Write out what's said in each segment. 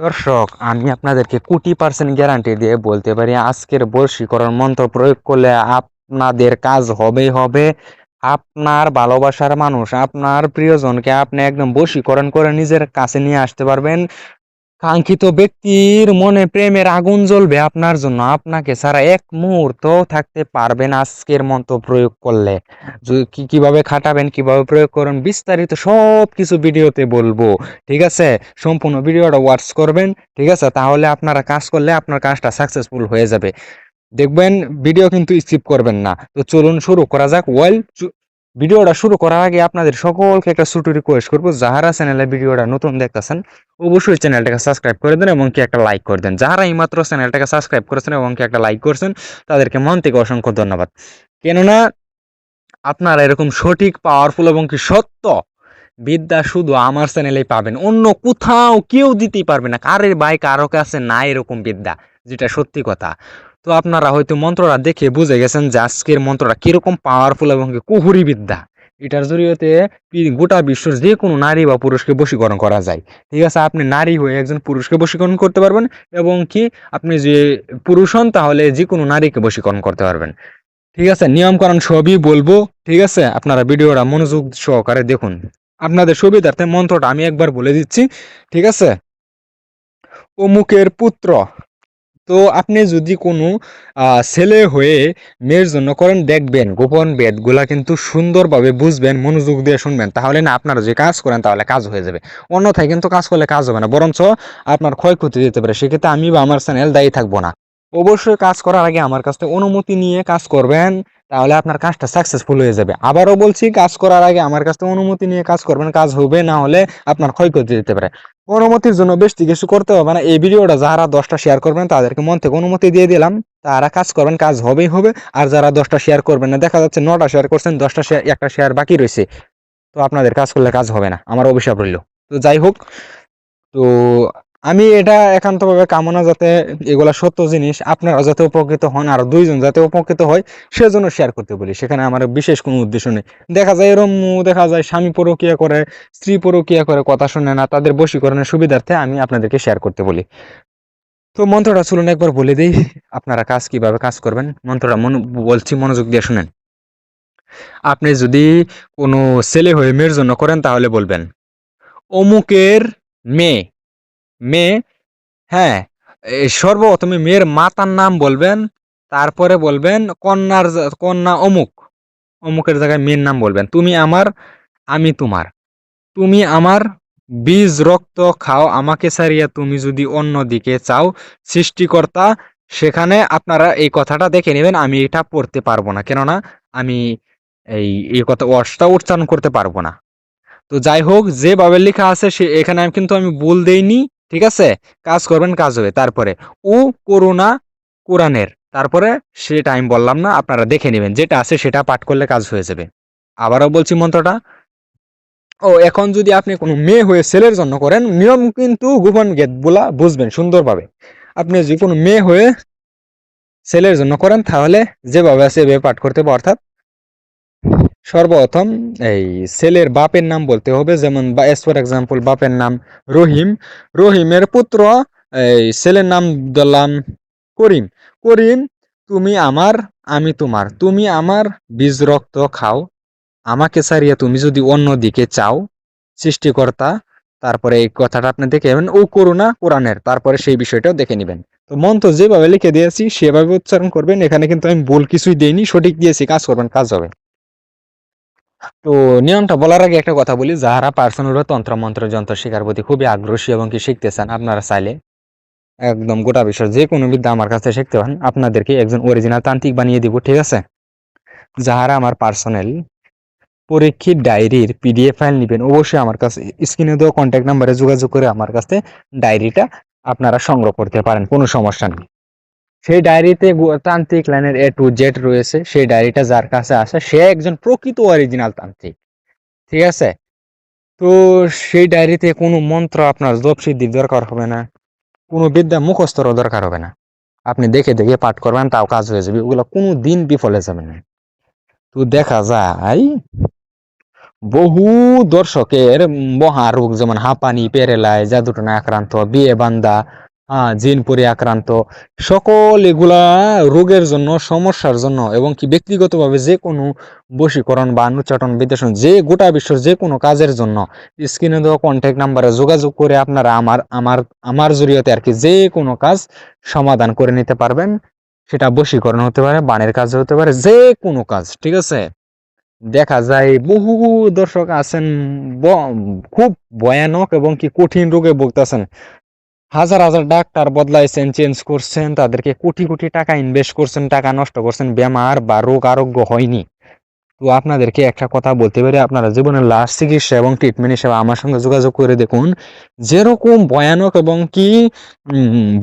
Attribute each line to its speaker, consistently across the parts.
Speaker 1: দর্শক, আমি আপনাদেরকে কোটি পার্সেন্ট গ্যারান্টি দিয়ে বলতে পারি, আজকের বশীকরণ মন্ত্র প্রয়োগ করলে আপনাদের কাজ হবেই হবে। আপনার ভালোবাসার মানুষ, আপনার প্রিয়জনকে আপনি একদম বশীকরণ করে নিজের কাছে নিয়ে আসতে পারবেন। কাঙ্ক্ষিত ব্যক্তির মনে প্রেমের আগুন জ্বলবে আপনার জন্য। আপনাকে ছাড়া এক মুহূর্ত থাকতে পারবেন আজকের মন্ত্র প্রয়োগ করলে। কি, কীভাবে খাটাবেন, কীভাবে প্রয়োগ করুন, বিস্তারিত সব কিছু ভিডিওতে বলব। ঠিক আছে? সম্পূর্ণ ভিডিওটা ওয়াচ করবেন। ঠিক আছে? তাহলে আপনারা কাজ করলে আপনার কাজটা সাকসেসফুল হয়ে যাবে। দেখবেন ভিডিও কিন্তু স্কিপ করবেন না। তো চলুন শুরু করা যাক। ওয়েল ভিডিওটা শুরু করার আগে আপনাদের সকলকে একটা ছোট রিকোয়েস্ট করব। যাহারা চ্যানেলে ভিডিওটা নতুন দেখতেছেন অবশ্যই চ্যানেলটাকে সাবস্ক্রাইব করে দেন এবং কি একটা লাইক করে দেন। যারা এইমাত্র চ্যানেলটাকে সাবস্ক্রাইব করেছেন এবং কি একটা লাইক করছেন, তাদেরকে মন থেকে অসংখ্য ধন্যবাদ। কেননা আপনারা এরকম সঠিক পাওয়ারফুল এবং কি সত্য বিদ্যা শুধু আমার চ্যানেলেই পাবেন। অন্য কোথাও কেউ দিতেই পারবে না। কারের ভাই কারও কাছে না এরকম বিদ্যা, যেটা সত্যি কথা। তো আপনারা হয়তো মন্ত্রটা দেখে বুঝে গেছেন যে আজকের মন্ত্রটা কীরকম পাওয়ারফুল এবং কি কুহুরি বিদ্যা। এটার জরিয়তে গোটা বিশ্বের যে কোনো নারী বা পুরুষকে বশীকরণ করা যায়। ঠিক আছে, আপনি নারী হয়ে একজন পুরুষকে বশীকরণ করতে পারবেন এবং কি আপনি যে পুরুষ হন তাহলে যে কোনো নারীকে বশীকরণ করতে পারবেন। ঠিক আছে, নিয়মকানুন সবই বলব। ঠিক আছে, আপনারা ভিডিওটা মনোযোগ সহকারে দেখুন। আপনাদের সুবিধার্থে মন্ত্রটা আমি একবার বলে দিচ্ছি। ঠিক আছে? অমুকের পুত্র তো আপনি যদি কোনো ছেলে হয়ে মেয়ের জন্য করেন, দেখবেন গোপন বেদগুলা কিন্তু সুন্দরভাবে বুঝবেন, মনোযোগ দিয়ে শুনবেন। তাহলে না আপনারা যে কাজ করেন তাহলে কাজ হয়ে যাবে। অন্যথায় কিন্তু কাজ করলে কাজ হবে না, বরঞ্চ আপনার ক্ষয়ক্ষতি দিতে পারে। সেক্ষেত্রে আমি বা আমার চ্যানেল দায়ী থাকব না। অবশ্যই কাজ করার আগে আমার কাছ থেকে অনুমতি নিয়ে কাজ করবেন। তাহলে আপনার কাজটা সাকসেসফুল হয়ে যাবে। আবারও বলছি, কাজ করার আগে আমার কাছ থেকে অনুমতি নিয়ে কাজ করবেন। কাজ হবে, না হলে আপনার ক্ষয়ক্ষতি দিতে পারে। অনুমতির জন্য বেশি কিছু করতে হবে। না এই ভিডিওটা যারা দশটা শেয়ার করবেন, তাদেরকে মন থেকে অনুমতি দিয়ে দিলাম। তারা কাজ করবেন, কাজ হবেই হবে। আর যারা দশটা শেয়ার করবেন না, দেখা যাচ্ছে নটা শেয়ার করছেন, দশটা শেয়ার একটা শেয়ার বাকি রয়েছে। তো আপনাদের কাজ করলে কাজ হবে না। আমার অভিশাপ রইল। তো যাই হোক, তো আমি এটা একান্তভাবে কামনা যাতে এগুলা সত্য জিনিস আপনারা যাতে উপকৃত হন, আর দুইজন যাতে উপকৃত হয়, সেজন্য শেয়ার করতে বলি। সেখানে আমার বিশেষ কোনো উদ্দেশ্য নেই। দেখা যায় এরম দেখা যায় স্বামী পরকিয়া করে, স্ত্রী পরকিয়া করে কথা শুনে না, তাদের বশীকরণের সুবিধার্থে আমি আপনাদেরকে শেয়ার করতে বলি। তো মন্ত্রটা চলুন একবার বলে দিই, আপনারা কাজ কীভাবে কাজ করবেন? মন্ত্রটা মন, বলছি মনোযোগ দিয়ে শুনেন। আপনি যদি কোনো ছেলে হয়ে মেয়ের জন্য করেন, তাহলে বলবেন, অমুকের মেয়ে মেয়ে হ্যাঁ সর্বপ্রথমে মেয়ের মাতার নাম বলবেন, তারপরে বলবেন কন্যার কন্যা অমুক, অমুকের জায়গায় মেয়ের নাম বলবেন। তুমি আমার, আমি তোমার। তুমি আমার বীজ, রক্ত খাও, আমাকে ছাড়িয়া তুমি যদি অন্য দিকে চাও, সৃষ্টিকর্তা, সেখানে আপনারা এই কথাটা দেখে নেবেন, আমি এটা পড়তে পারব না। কেননা, আমি এই এই কথা ওয়ার্ডসটা উচ্চারণ করতে পারব না। তো যাই হোক, যেভাবে লেখা আছে, সে, এখানে আমি কিন্তু আমি ভুল দেইনি। ঠিক আছে? কাজ করবেন, কাজ হবে। তারপরে ও করুণা কোরআনের। তারপরে সেটা আমি বললাম না, আপনারা দেখে নেবেন। যেটা আছে সেটা পাঠ করলে কাজ হয়ে যাবে। আবারও বলছি মন্ত্রটা। ও, এখন যদি আপনি কোনো মেয়ে হয়ে ছেলের জন্য করেন, নিয়ম কিন্তু গোপন গেটগুলা বুঝবেন সুন্দরভাবে। আপনি যে কোনো মেয়ে হয়ে ছেলের জন্য করেন, তাহলে যেভাবে আছে এভাবে পাঠ করতে হবে, অর্থাৎ সর্বপ্রথম এই ছেলের বাপের নাম বলতে হবে, যেমন বা এস ফর এক্সাম্পল বাপের নাম রহিম। রহিমের পুত্র, এই ছেলের নাম দিলাম করিম। করিম, তুমি আমার, আমি তোমার। তুমি আমার বীজ রক্ত খাও। আমাকে ছাড়িয়ে তুমি যদি অন্য দিকে চাও, সৃষ্টিকর্তা, তারপরে এই কথাটা আপনি দেখে নেবেন, ও করুণা কোরআনের। তারপরে সেই বিষয়টাও দেখে নেবেন। তো মন্ত্র যেভাবে লিখে দিয়েছি, সেভাবে উচ্চারণ করবেন। এখানে কিন্তু আমি ভুল কিছুই দেইনি, সঠিক দিয়েছি, কাজ করবেন, কাজ হবে। তো নিয়মটা বলার আগে একটা কথা বলি, যারা পার্সোনাল বা তন্ত্র, মন্ত্র, যন্ত্র শেখার প্রতি খুবই আগ্রহী এবং কি শিখতে চান আপনারা চাইলে। একদম গোটা বিষয়, যে কোনো বিদ্যা আমার কাছে শিখতে পারেন, আপনাদেরকে একজন অরিজিনাল তান্ত্রিক বানিয়ে দিব, ঠিক আছে? যাহারা আমার পার্সোনাল পরীক্ষিত ডায়েরির পিডিএফ ফাইল নেবেন, অবশ্যই আমার কাছে স্ক্রিনে দেওয়া কন্ট্যাক্ট নাম্বারে যোগাযোগ করে আমার কাছে ডায়েরিটা আপনারা সংগ্রহ করতে পারেন, কোনো সমস্যা নেই। সেই ডায়েরিতে তান্ত্রিক লাইনের এ টু জেড রয়েছে, সেই ডায়েরিটা যার কাছে আসে সে একজন প্রকৃত অরিজিনাল তান্ত্রিক, ঠিক আছে? তো সেই ডায়েরিতে কোনো মন্ত্র আপনার জপ সিদ্ধির দরকার হবে না, কোনো বিদ্যা মুখস্থরও দরকার হবে না। আপনি দেখে দেখে পাঠ করবেন, তাও কাজ হয়ে যাবে, ওগুলো কোনো দিন বিফলে যাবে না। তো দেখা যায়, বহু দর্শকের মহারোগ, যেমন হাঁপানি, পেরেলায়, জাদুটনা আক্রান্ত, বিয়ে বান্দা হ্যাঁ জিনপুরি আক্রান্ত। সকল এগুলা রোগের জন্য, সমস্যার জন্য এবং কি ব্যক্তিগতভাবে যে কোনো বশীকরণ বা অনুচাটন বিদেশন যে গোটা বিশ্বের যে কোনো কাজের জন্য স্ক্রিনে দেওয়া কন্ট্যাক্ট নাম্বারে যোগাযোগ করে আপনারা আমার আমার আমার জরিয়তে আর কি যে কোনো কাজ সমাধান করে নিতে পারবেন। সেটা বশীকরণ হতে পারে, বানের কাজ হতে পারে, যে কোনো কাজ, ঠিক আছে? দেখা যায় বহু দর্শক আছেন খুব ভয়ানক এবং কি কঠিন রোগে ভুগতেছেন। হাজার হাজার ডাক্তার বদলাইছেন চেঞ্জ করছেন, তাদেরকে কোটি কোটি টাকা ইনভেস্ট করছেন, টাকা নষ্ট করছেন, বেমার বা রোগ আরোগ্য হয়নি। তো আপনাদেরকে একটা কথা বলতে পারি, আপনারা জীবনের লাস্ট চিকিৎসা এবং ট্রিটমেন্ট হিসেবে আমার সঙ্গে যোগাযোগ করে দেখুন। যেরকম ভয়ানক এবং কি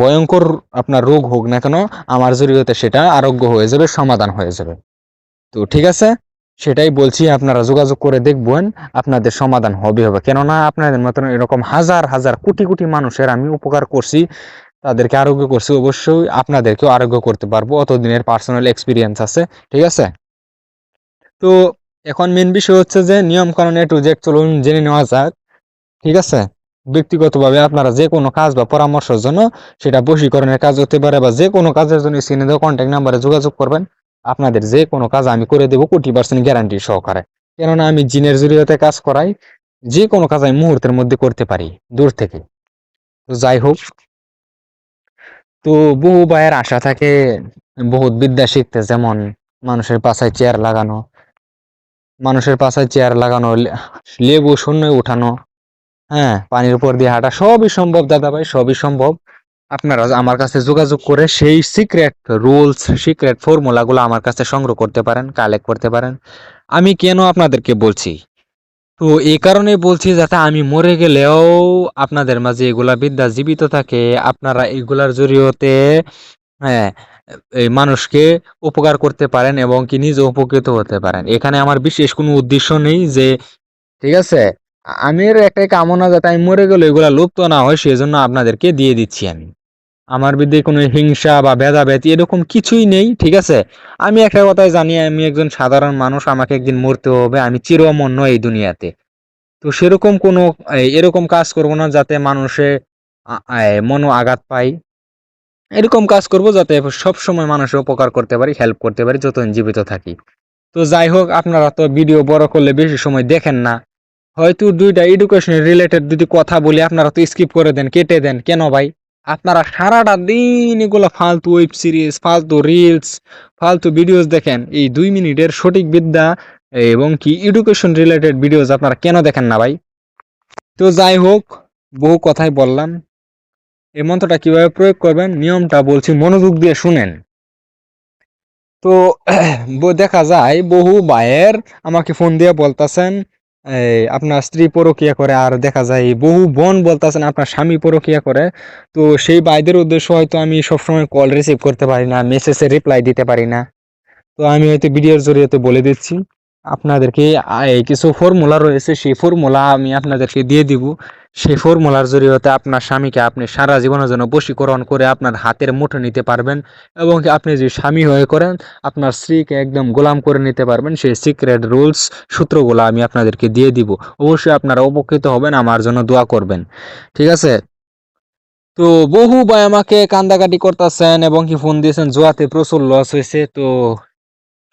Speaker 1: ভয়ঙ্কর আপনার রোগ হোক না কেন, আমার জরিয়তে সেটা আরোগ্য হয়ে যাবে, সমাধান হয়ে যাবে। তো ঠিক আছে? সেটাই বলছি, আপনারা যোগাযোগ করে দেখবেন, আপনাদের সমাধান হবে হবে। কেননা আপনাদের মতন এরকম হাজার হাজার, কোটি কোটি মানুষের আমি উপকার করছি, তাদেরকে আরোগ্য করছি, অবশ্যই আপনাদেরকেও আরোগ্য করতে পারব। অতদিনের পার্সোনাল এক্সপিরিয়েন্স আছে, ঠিক আছে? তো এখন মেন বিষয় হচ্ছে যে নিয়ম কানুন এ টু জেড চলুন জেনে নেওয়া যাক, ঠিক আছে? ব্যক্তিগতভাবে আপনারা যে কোনো কাজ বা পরামর্শের জন্য সেটা বশীকরণের কাজ হতে পারে বা যে কোনো কাজের জন্য স্ক্রিনে দেওয়া কন্ট্যাক্ট নাম্বারে যোগাযোগ করবেন। আপনাদের যে কোনো কাজ আমি করে দেবো কোটি পার্সেন্ট গ্যারান্টি সহকারে। কেননা আমি জিনের জরিয়তে কাজ করাই, যে কোনো কাজ আমি মুহূর্তের মধ্যে করতে পারি, দূর থেকে। তো যাই হোক, তো বহু ভাইয়ের আশা থাকে, বহুত বিদ্যা শিখতে যেমন মানুষের পাশায় চেয়ার লাগানো, মানুষের পাশায় চেয়ার লাগানো লেবু শূন্য উঠানো হ্যাঁ পানির উপর দিয়ে হাঁটা, সবই সম্ভব দাদা ভাই সবই সম্ভব। আপনারা আমার কাছে যোগাযোগ করে সেই সিক্রেট রুলস সিক্রেট ফর্মুলাগুলো আমার কাছে সংগ্রহ করতে পারেন কালেক্ট করতে পারেন। আমি কেন আপনাদেরকে বলছি? তো এই কারণে বলছি যাতে আমি মরে গেলেও আপনাদের মাঝে এগুলা বিদ্যা জীবিত থাকে। আপনারা এগুলার জরিয়তে হ্যাঁ মানুষকে উপকার করতে পারেন এবং কি নিজে উপকৃত হতে পারেন। এখানে আমার বিশেষ কোনো উদ্দেশ্য নেই যে, ঠিক আছে? আমি একটাই কামনা যাতে আমি মরে গেলে এগুলা লুপ্ত না হয়, সেজন্য আপনাদেরকে দিয়ে দিচ্ছি আমি। আমার বিরুদ্ধে কোনো হিংসা বা ভেদাভেদ এরকম কিছুই নেই, ঠিক আছে? আমি একটা কথাই জানি, আমি একজন সাধারণ মানুষ, আমাকে একদিন মরতে হবে, আমি চিরমন্য এই দুনিয়াতে। তো সেরকম কোনো এরকম কাজ করব না যাতে মানুষে মনো আঘাত পায়। এরকম কাজ করব যাতে সব সময় মানুষের উপকার করতে পারি হেল্প করতে পারি, যতদিন জীবিত থাকি। তো যাই হোক, আপনারা তো ভিডিও বড় করলে বেশি সময় দেখেন না। হয়তো দুইটা এডুকেশন রিলেটেড যদি কথা বলি, আপনারা তো স্কিপ করে দেন, কেটে দেন, কেন ভাই? আপনারা সারাটা দিন এগুলো ফালতু ওয়েব সিরিজ ফালতু রিলস ফালতু ভিডিওস দেখেন। এই দুই মিনিটের সঠিক বিদ্যা এবং কি এডুকেশন রিলেটেড ভিডিওস আপনারা কেন দেখেন না ভাই? তো যাই হোক, বহু কথাই বললাম। এই মন্ত্রটা কীভাবে প্রয়োগ করবেন? নিয়মটা বলছি মনোযোগ দিয়ে শুনেন। তো, দেখা যায় বহু ভাইয়ের আমাকে ফোন দিয়ে বলতাছেন আপনার স্ত্রী পরকিয়া করে, আর দেখা যায় বহু বোন বলতেছেন আপনার স্বামী পরকিয়া করে। তো সেই বাইদের উদ্দেশ্য হয়তো আমি সবসময় কল রিসিভ করতে পারি না মেসেজে রিপ্লাই দিতে পারি না। তো আমি হয়তো ভিডিওর জড়িয়ে বলে দিচ্ছি। আপনাদেরকে কিছু ফর্মুলা রয়েছে, সেই ফর্মুলা আমি আপনাদেরকে দিয়ে দিব। সেই ফর্মুলার জরিয়তে আপনার স্বামীকে আপনি সারা জীবনের জন্য বশীকরণ করে আপনার হাতের মুঠো নিতে পারবেন এবং আপনি যে স্বামী হয়ে করেন, আপনার স্ত্রীকে একদম গোলাম করে নিতে পারবেন। সেই সিক্রেট রুলস সূত্রগুলো আমি আপনাদেরকে দিয়ে দিব। অবশ্যই আপনারা উপকৃত হবেন, আমার জন্য দোয়া করবেন। ঠিক আছে? তো বহু ভাই আমাকে কান্দাকাটি করতেছেন এবং কি ফোন দিয়েছেন, জোয়াতে প্রচুর লস হয়েছে। তো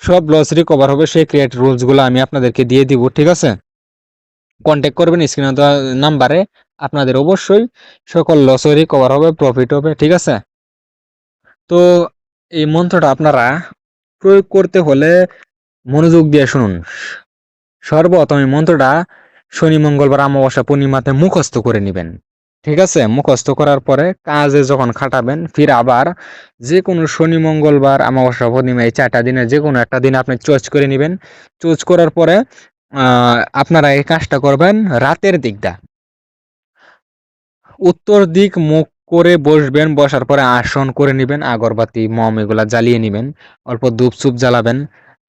Speaker 1: সব লস কভার হবে, সেই ক্রিয়েট রুলসগুলো আমি আপনাদেরকে দিয়ে দিব, ঠিক আছে? কন্ট্যাক্ট করবেন স্ক্রিনে নাম্বারে আপনাদের অবশ্যই সকল লস কভার হবে প্রফিট হবে, ঠিক আছে? তো এই মন্ত্রটা আপনারা প্রয়োগ করতে হলে মনোযোগ দিয়ে শুনুন। সর্বপ্রথম এই মন্ত্রটা শনি, মঙ্গলবার, অমাবস্যা, পূর্ণিমাতে মুখস্থ করে নেবেন। ঠিক আছে? মুখস্থ করার পরে কাজে যখন খাটাবেন, ফির আবার যে কোনো শনি, মঙ্গলবার, অমাবস্যা, পূর্ণিমা এই চারটা দিনে যে কোনো একটা দিন আপনি চয়েস করে নেবেন। চয়েস করার পরে আপনারা এই কাজটা করবেন রাতের দিকটা। উত্তর দিক মুখ করে বসবেন, বসার পরে আসন করে নেবেন, আগরবাতি, মম এগুলা জ্বালিয়ে নেবেন, অল্প ধূপ সুপ জ্বালাবেন।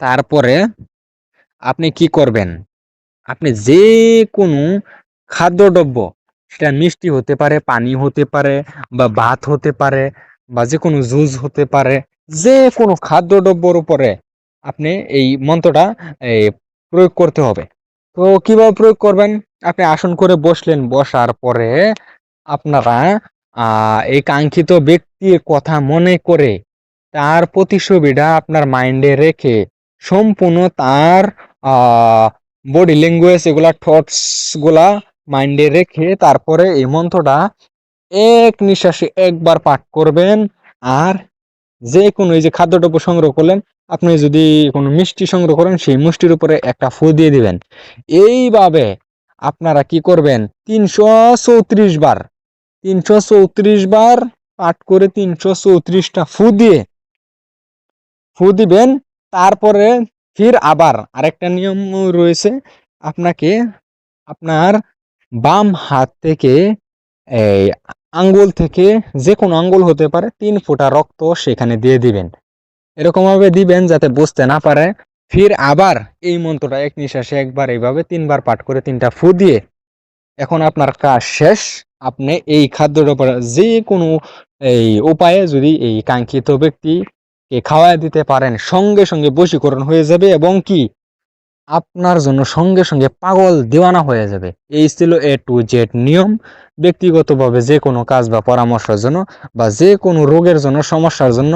Speaker 1: তারপরে আপনি কি করবেন? আপনি যে কোনো খাদ্য খাদ্যদ্রব্য সেটা মিষ্টি হতে পারে, পানি হতে পারে বা ভাত হতে পারে বা যে কোনো জুস হতে পারে, যে কোনো খাদ্য খাদ্যদ্রব্যর উপরে আপনি এই মন্ত্রটা প্রয়োগ করতে হবে। তো কীভাবে প্রয়োগ করবেন? আপনি আসন করে বসলেন, বসার পরে আপনারা এই কাঙ্ক্ষিত ব্যক্তির কথা মনে করে তার প্রতিছবিটা আপনার মাইন্ডে রেখে সম্পূর্ণ তার বডি ল্যাঙ্গুয়েজ এগুলা, থটসগুলা মাইন্ডে রেখে তারপরে এই মন্ত্রটা এক নিঃশ্বাসে একবার পাঠ করবেন। আর যে কোনো এই যে খাদ্যদ্রব্য সংগ্রহ করলেন, আপনি যদি কোনো মিষ্টি সংগ্রহ করেন, সেই মিষ্টির উপরে একটা ফু দিয়ে দিবেন। এইভাবে আপনারা কি করবেন? তিনশো চৌত্রিশ বার, তিনশো চৌত্রিশ বার পাঠ করে তিনশো চৌত্রিশটা ফু দিয়ে ফু দিবেন। তারপরে ফির আবার আরেকটা নিয়ম রয়েছে, আপনাকে আপনার বাম হাত থেকে, এই আঙ্গুল থেকে যে কোনো আঙ্গুল হতে পারে, তিন ফোঁটা রক্ত সেখানে দিয়ে দিবেন। এরকম ভাবে দিবেন যাতে বুঝতে না পারে। ফির আবার এই মন্ত্রটা এক নিঃশ্বাসে একবার এইভাবে তিনবার পাঠ করে তিনটা ফু দিয়ে, এখন আপনার কাজ শেষ। আপনি এই খাদ্যের উপরে যে কোনো, এই উপায়ে যদি এই কাঙ্ক্ষিত ব্যক্তিকে খাওয়ায় দিতে পারেন, সঙ্গে সঙ্গে বশীকরণ হয়ে যাবে এবং কি? আপনার জন্য সঙ্গে সঙ্গে পাগল দেওয়ানা হয়ে যাবে। এই ছিল এ টু জেড নিয়ম। ব্যক্তিগতভাবে যে কোনো কাজ বা পরামর্শের জন্য বা যে কোনো রোগের জন্য, সমস্যার জন্য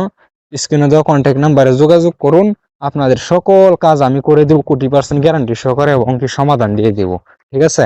Speaker 1: স্ক্রিনে দেওয়া কন্ট্যাক্ট নাম্বারে যোগাযোগ করুন। আপনাদের সকল কাজ আমি করে দেবো কোটি পার্সেন্ট গ্যারান্টি সহকারে এবং কি সমাধান দিয়ে দেবো। ঠিক আছে?